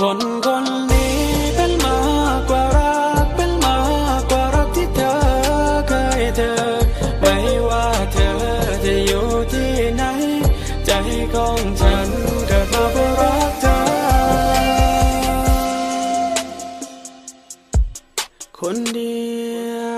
คนคนนี้เป็นมากกว่ารักเป็นมากกว่ารักที่เธอเคยเจอไม่ว่าเธอจะอยู่ที่ไหน ใจของฉันเกิดมาเพื่อรักเธอ คนเดียว